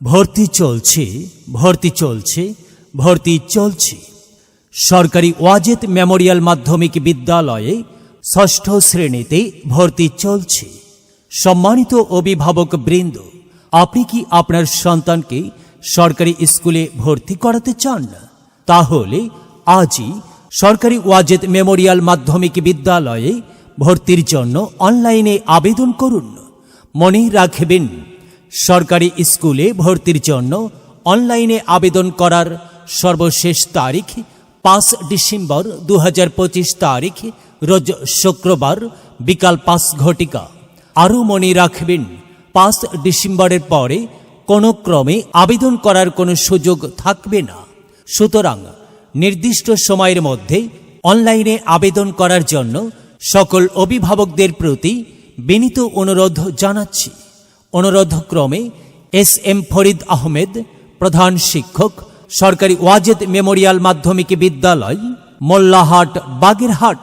ভর্তি চলছে ভর্তি চলছে ভর্তি চলছে। সরকারি ওয়াজেদ মেমোরিয়াল মাধ্যমিক বিদ্যালয়ে ষষ্ঠ শ্রেণীতে ভর্তি চলছে। সম্মানিত অভিভাবক বৃন্দ, আপনি কি আপনার সন্তানকে সরকারি স্কুলে ভর্তি করাতে চান? তাহলে আজই সরকারি ওয়াজেদ মেমোরিয়াল মাধ্যমিক বিদ্যালয়ে ভর্তির জন্য অনলাইনে আবেদন করুন। মনে রাখবেন সরকারি স্কুলে ভর্তির জন্য অনলাইনে আবেদন করার সর্বশেষ তারিখ পাঁচ ডিসেম্বর দু হাজার পঁচিশ তারিখ, রোজ শুক্রবার বিকাল পাঁচ ঘটিকা। আরও মনে রাখবেন, পাঁচ ডিসেম্বরের পরে কোনো ক্রমে আবেদন করার কোনো সুযোগ থাকবে না। সুতরাং নির্দিষ্ট সময়ের মধ্যে অনলাইনে আবেদন করার জন্য সকল অভিভাবকদের প্রতি বিনীত অনুরোধ জানাচ্ছি। অনুরোধক্রমে এস এম ফরিদ আহমেদ প্রধান শিক্ষক সরকারি ওয়াজেদ মেমোরিয়াল মাধ্যমিক বিদ্যালয় মোল্লাহাট বাগেরহাট।